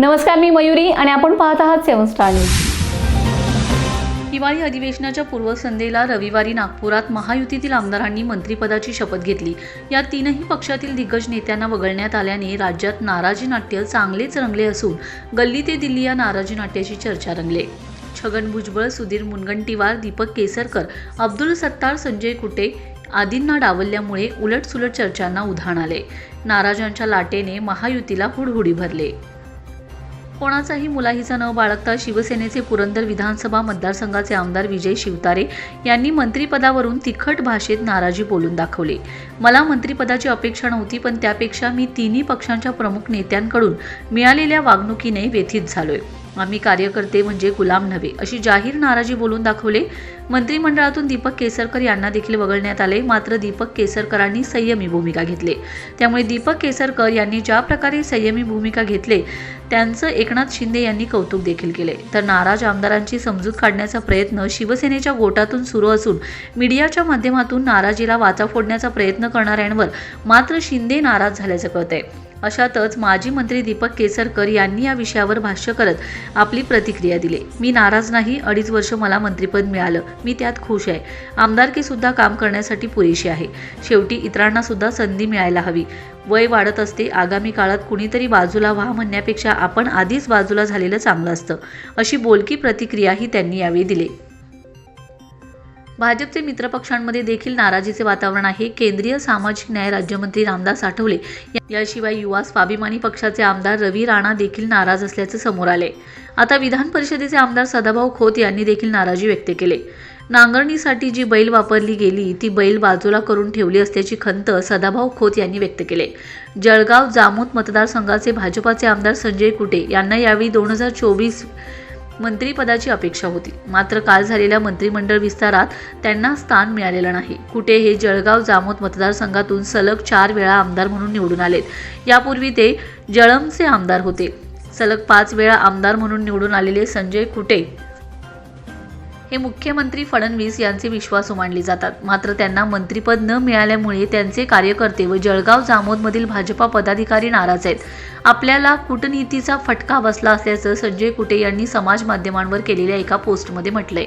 नमस्कार मी मयुरी आणि आपण पाहत आहात सेवन स्टार न्यूज. हिवाळी अधिवेशनाच्या पूर्वसंध्येला रविवारी नागपुरात महायुतीतील आमदारांनी मंत्रिपदाची शपथ घेतली. या तीनही पक्षातील दिग्गज नेत्यांना वगळण्यात आल्याने राज्यात नाराजी नाट्य चांगलेच रंगले असून गल्ली ते दिल्ली या नाराजी नाट्याची चर्चा रंगले. छगन भुजबळ सुधीर मुनगंटीवार दीपक केसरकर अब्दुल सत्तार संजय कुटे आदींना डावलल्यामुळे उलटसुलट चर्चांना उधाण आले. नाराजांच्या लाटेने महायुतीला हुडहुडी भरले. कोणाचाही मुलाहीचा न बाळगता शिवसेनेचे पुरंदर विधानसभा मतदारसंघाचे आमदार विजय शिवतारे यांनी मंत्रिपदावरून तिखट भाषेत नाराजी बोलून दाखवली. मला मंत्रिपदाची अपेक्षा नव्हती पण त्यापेक्षा मी तिन्ही पक्षांच्या प्रमुख नेत्यांकडून मिळालेल्या वागणुकीने व्यथित झालोय. आम्ही कार्यकर्ते म्हणजे गुलाम नव्हे अशी जाहीर नाराजी बोलून दाखवले. मंत्रिमंडळातून दीपक केसरकर यांना देखील वगळण्यात आले मात्र दीपक केसरकरांनी संयमी भूमिका घेतली. त्यामुळे दीपक केसरकर यांनी ज्या प्रकारे संयमी भूमिका घेतले त्यांचं एकनाथ शिंदे यांनी कौतुक देखील केले. तर नाराज आमदारांची समजूत काढण्याचा प्रयत्न शिवसेनेच्या गोटातून सुरू असून मीडियाच्या माध्यमातून नाराजीला वाचा फोडण्याचा प्रयत्न करणाऱ्यांवर मात्र शिंदे नाराज झाल्याचं कळतंय. अशातच माजी मंत्री दीपक केसरकर यांनी या विषयावर भाष्य करत आपली प्रतिक्रिया दिली. मी नाराज नाही अडीच वर्ष मला मंत्रिपद मिळालं. मी त्यात खुश आहे. आमदारकी सुद्धा काम करण्यासाठी पुरेशी आहे. शेवटी इतरांना सुद्धा संधी मिळायला हवी. वय वाढत असते आगामी काळात कुणीतरी बाजूला व्हा म्हणण्यापेक्षा आपण आधीच बाजूला झालेलं चांगलं असतं अशी बोलकी प्रतिक्रियाही त्यांनी यावेळी दिली. भाजपचे मित्रपक्षांमध्ये देखील नाराजीचे वातावरण आहे. केंद्रीय सामाजिक न्याय राज्यमंत्री रामदास आठवले याशिवाय युवा स्वाभिमानी पक्षाचे आमदार रवी राणा देखील नाराज असल्याचे समोर आले. आता विधान परिषदेचे आमदार सदाभाऊ खोत यांनी देखील नाराजी व्यक्त केली. नांगरणीसाठी जी बैल वापरली गेली ती बैल बाजूला करून ठेवली असल्याची खंत सदाभाऊ खोत यांनी व्यक्त केली. जळगाव जामोद मतदारसंघाचे भाजपाचे आमदार संजय कुटे यांना यावेळी दोन हजार चोवीस मंत्रीपदाची अपेक्षा होती. मात्र काल झालेल्या मंत्रिमंडळ विस्तारात त्यांना स्थान मिळालेलं नाही. कुठे हे जळगाव जामोद मतदारसंघातून सलग चार वेळा आमदार म्हणून निवडून आलेत. यापूर्वी ते जळमचे आमदार होते. सलग पाच वेळा आमदार म्हणून निवडून आलेले संजय कुटे हे मुख्यमंत्री फडणवीस यांचे विश्वासू मानले जातात. मात्र त्यांना मंत्रिपद न मिळाल्यामुळे त्यांचे कार्यकर्ते व जळगाव जामोदमधील भाजपा पदाधिकारी नाराज आहेत. आपल्याला कूटनीतीचा फटका बसला असल्याचं संजय कुटे यांनी समाज माध्यमांवर केलेल्या एका पोस्टमध्ये म्हटलंय.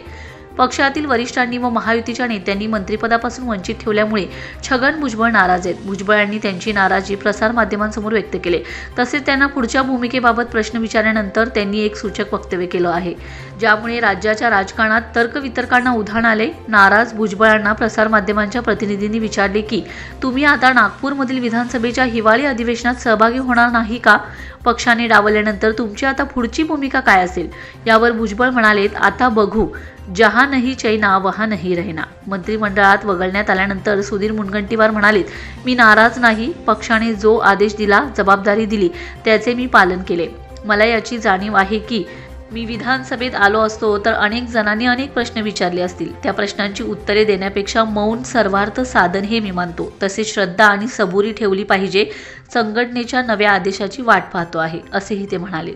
पक्षातील वरिष्ठांनी व महायुतीच्या नेत्यांनी मंत्रिपदापासून वंचित ठेवल्यामुळे छगन भुजबळ नाराज आहेत. भुजबळ यांनी त्यांची नाराजी प्रसारमाध्यमांसमोर व्यक्त केले. तसेच त्यांना पुढच्या भूमिकेबाबत प्रश्न विचारल्यानंतर त्यांनी एक सूचक वक्तव्य केलं आहे. ज्यामुळे राज्याच्या राजकारणात तर्कवितर्कांना उधाण आले. नाराज भुजबळांना प्रसारमाध्यमांच्या प्रतिनिधींनी विचारले की तुम्ही आता नागपूरमधील विधानसभेच्या हिवाळी अधिवेशनात सहभागी होणार नाही का? पक्षाने डावलल्यानंतर तुमची आता पुढची भूमिका काय असेल? यावर भुजबळ म्हणालेत आता बघू. जहा नाही चैना वहा नाही रहना मंत्रिमंडळात वगळण्यात आल्यानंतर सुधीर मुनगंटीवार म्हणालेत मी नाराज नाही. पक्षाने जो आदेश दिला जबाबदारी दिली त्याचे मी पालन केले. मला याची जाणीव आहे की मी विधानसभेत आलो असतो तर अनेक जणांनी अनेक प्रश्न विचारले असतील. त्या प्रश्नांची उत्तरे देण्यापेक्षा मौन सर्वार्थ साधन हे मी मानतो. तसेच श्रद्धा आणि सबुरी ठेवली पाहिजे संघटनेच्या नव्या आदेशाची वाट पाहतो आहे असेही ते म्हणाले.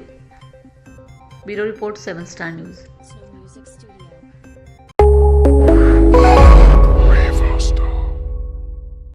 Bureau report seven star news.